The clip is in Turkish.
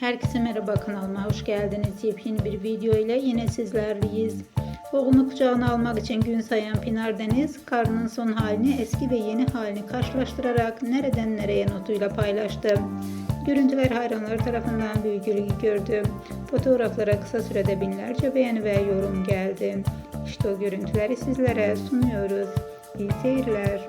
Herkese merhaba kanalıma hoş geldiniz. Yepyeni bir video ile yine sizlerleyiz. Oğlunu kucağına almak için gün sayan Pinar Deniz, karnının son halini eski ve yeni halini karşılaştırarak nereden nereye notuyla paylaştı. Görüntüler hayranları tarafından büyük ilgi gördü. Fotoğraflara kısa sürede binlerce beğeni ve yorum geldi. İşte o görüntüleri sizlere sunuyoruz. İyi seyirler.